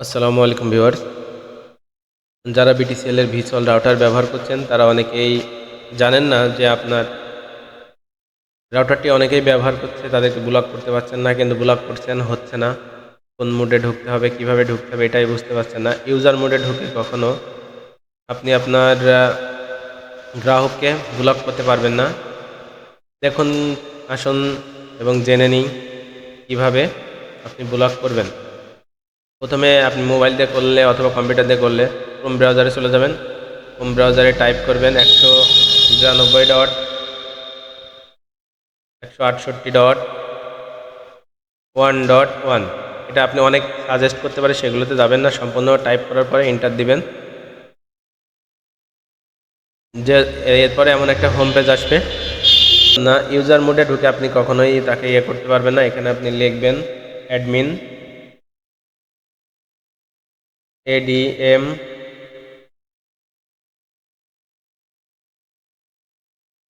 আসসালামু আলাইকুম ভিউয়ার্স। যারা বিটিসিএল এর ভিসল রাউটার ব্যবহার করছেন, তারা অনেকেই জানেন না যে আপনার রাউটারটি অনেকেই ব্যবহার করছে, তাদেরকে ব্লক করতে পারছেন না, কিন্তু ব্লক করছেন হচ্ছে না। কোন মোডে ঢুকতে হবে, কীভাবে ঢুকতে হবে এটাই বুঝতে পারছেন না। ইউজার মোডে ঢুকে কখনো আপনি আপনার গ্রাহককে ব্লক করতে পারবেন না। দেখুন, আসুন এবং জেনে নিই কীভাবে আপনি ব্লক করবেন। প্রথমে আপনি মোবাইল দিয়ে করলে অথবা কম্পিউটার দিয়ে করলে ক্রোম ব্রাউজারে চলে যাবেন। ক্রোম ব্রাউজারে টাইপ করবেন একশো বিরানব্বই ডট একশো আটষট্টি ডট ওয়ান ডট ওয়ান এটা আপনি অনেক সাজেস্ট করতে পারে সেগুলোতে যাবেন না, সম্পূর্ণ টাইপ করার পরে এন্টার দিবেন। যে এরপরে এমন একটা হোম পেজ আসবে। না ইউজার মোডে ঢুকে আপনি কখনোই তাকে ইয়ে করতে পারবেন না। এখানে আপনি লিখবেন অ্যাডমিন এডিএম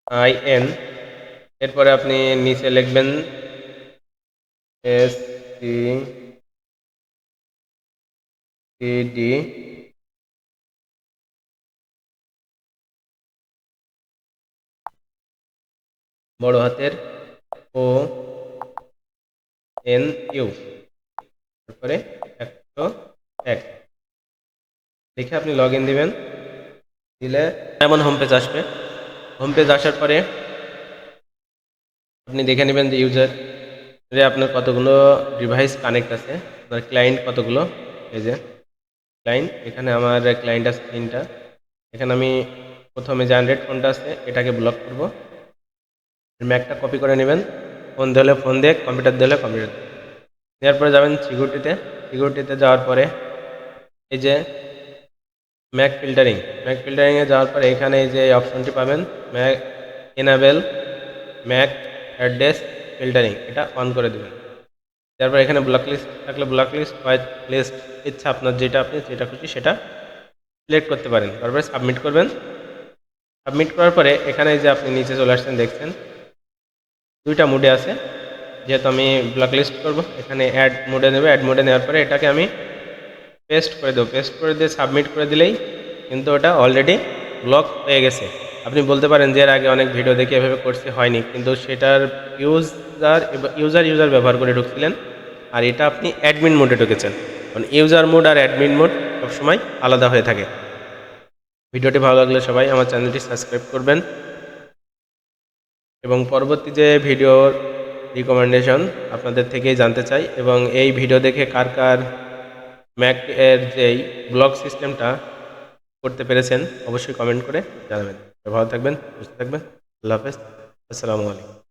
আই এন এরপরে আপনি নিচে লিখবেন এস সি ডি বড় হাতের ও এন ইউ তারপরে লিখে আপনি লগ ইন দিবেন। দিলে এমন হোম পেজ আসবে। হোম পেজ আসার পরে আপনি দেখে নেবেন যে ইউজার আপনার কতগুলো ডিভাইস কানেক্ট আছে আপনার ক্লায়েন্ট কতগুলো। এই যে ক্লায়েন্ট এখানে আমার ক্লায়েন্ট আছে তিনটা। এখানে আমি প্রথমে যে অ্যান্ড্রয়েড ফোনটা আছে, এটাকে ব্লক করব। ম্যাকটা কপি করে নেবেন। ফোন দিলে ফোন দিয়ে কম্পিউটার দিলে কম্পিউটার দেওয়ার পরে যাবেন সিকিউরিটিতে সিকিউরিটিতে যাওয়ার পরে এই যে ম্যাক ফিল্টারিং ম্যাক ফিল্টারিংয়ে যাওয়ার পরে এখানে যে অপশনটি পাবেন MAC enable MAC address filtering এটা অন করে দেবেন। তারপর এখানে ব্লক লিস্ট থাকলে ব্লক লিস্ট হোয়াইট লিস্ট ইচ্ছা আপনার যেটা আপনি যেটা খুশি সেটা সিলেক্ট করতে পারেন। তারপরে সাবমিট করবেন। সাবমিট করার পরে এখানে যে আপনি নিচে চলে আসছেন, দেখছেন? দুইটা মুডে আছে। যেহেতু আমি ব্লক লিস্ট করব, এখানে অ্যাড মোডে নেবে। অ্যাড মোডে নেওয়ার পরে এটাকে আমি পেস্ট করে দেবো। পেস্ট করে দিয়ে সাবমিট করে দিলেই কিন্তু ওটা অলরেডি ব্লক হয়ে গেছে। আপনি বলতে পারেন যে এর আগে অনেক ভিডিও দেখে, এভাবে করতে হয়নি। কিন্তু সেটার ইউজার ইউজার ইউজার ব্যবহার করে ঢুকছিলেন। আর এটা আপনি অ্যাডমিন মোডে ঢুকেছেন। কারণ ইউজার মোড আর অ্যাডমিন মোড সবসময় আলাদা হয়ে থাকে। ভিডিওটি ভালো লাগলে সবাই আমার চ্যানেলটি সাবস্ক্রাইব করবেন। এবং পরবর্তী যে ভিডিওর রিকমেন্ডেশন আপনাদের থেকেই জানতে চাই। এবং এই ভিডিও দেখে কার কার ম্যাক এর যেই ব্লগ সিস্টেমটা করতে পেরেছেন, অবশ্যই কমেন্ট করে জানাবেন। ভালো থাকবেন, সুস্থ থাকবেন, আল্লাহ হাফেজ, আসসালামু আলাইকুম।